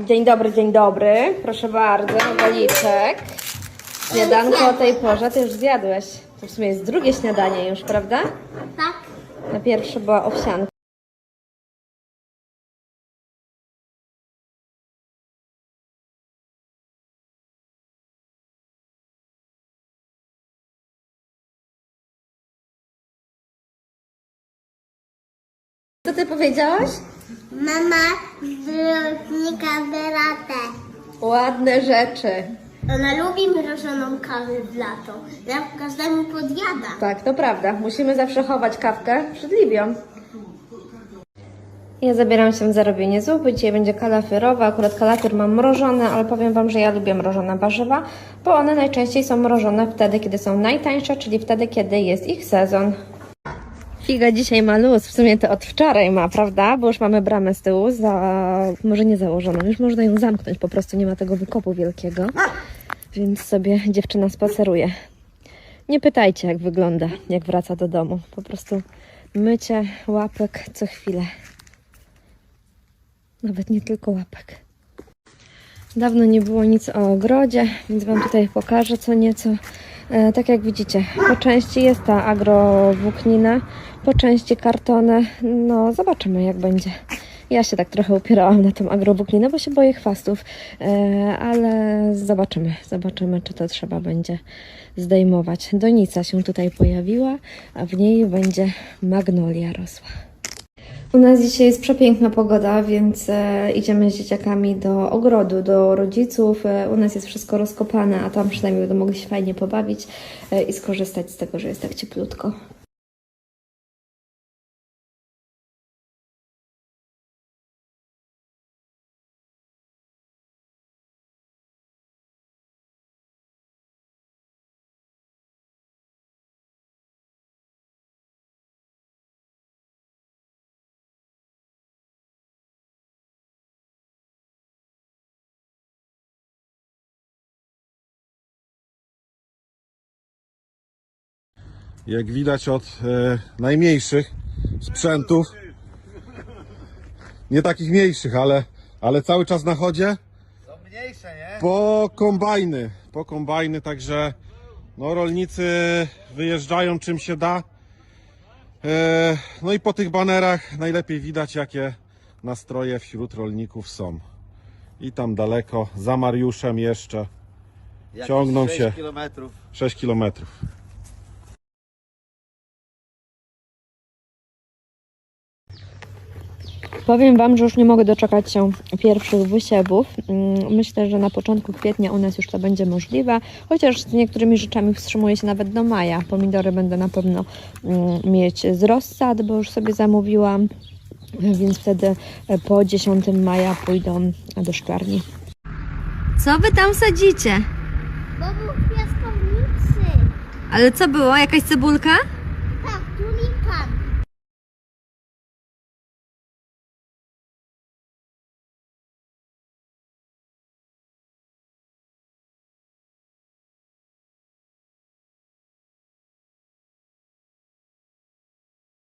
Dzień dobry, dzień dobry. Proszę bardzo, waliczek. Śniadanko o tej porze ty już zjadłeś. To w sumie jest drugie śniadanie już, prawda? Tak. Na pierwsze była owsianka. Co ty powiedziałaś? Mama z wyrodnika Beratę. Ładne rzeczy. Ona lubi mrożoną kawę w lato. Ja każdemu podjada. Tak, to prawda. Musimy zawsze chować kawkę przed Libią. Ja zabieram się za robienie zupy. Dzisiaj będzie kalafirowa. Akurat kalafior mam mrożony, ale powiem Wam, że ja lubię mrożone warzywa, bo one najczęściej są mrożone wtedy, kiedy są najtańsze, czyli wtedy, kiedy jest ich sezon. Figa dzisiaj ma luz, w sumie to od wczoraj ma, prawda? Bo już mamy bramę z tyłu, za... może nie założoną, już można ją zamknąć, po prostu nie ma tego wykopu wielkiego, więc sobie dziewczyna spaceruje. Nie pytajcie, jak wygląda, jak wraca do domu. Po prostu mycie łapek co chwilę. Nawet nie tylko łapek. Dawno nie było nic o ogrodzie, więc Wam tutaj pokażę co nieco. E, tak jak widzicie, po części jest ta agrowłóknina, po części kartony. No, zobaczymy jak będzie. Ja się tak trochę upierałam na tą agrowłókninę, bo się boję chwastów, e, ale zobaczymy, zobaczymy, czy to trzeba będzie zdejmować. Donica się tutaj pojawiła, a w niej będzie magnolia rosła. U nas dzisiaj jest przepiękna pogoda, więc e, idziemy z dzieciakami do ogrodu, do rodziców. E, u nas jest wszystko rozkopane, a tam przynajmniej będą mogli się fajnie pobawić e, i skorzystać z tego, że jest tak cieplutko. Jak widać od e, najmniejszych sprzętów, nie takich mniejszych, ale, ale cały czas na chodzie, mniejsze, nie? po kombajny, po kombajny, także no, rolnicy wyjeżdżają czym się da. E, no i po tych banerach najlepiej widać jakie nastroje wśród rolników są. I tam daleko, za Mariuszem jeszcze Jakieś Ciągną 6 się. kilometrów. 6 kilometrów. Powiem Wam, że już nie mogę doczekać się pierwszych wysiewów. Mm, Myślę, że na początku kwietnia u nas już to będzie możliwe, chociaż z niektórymi rzeczami wstrzymuję się nawet do maja. Pomidory będę na pewno mm, mieć z rozsad, bo już sobie zamówiłam, więc wtedy e, po 10 maja pójdą do szklarni. Co Wy tam sadzicie? Bo był piaskownicy. Ale co było? Jakaś cebulka?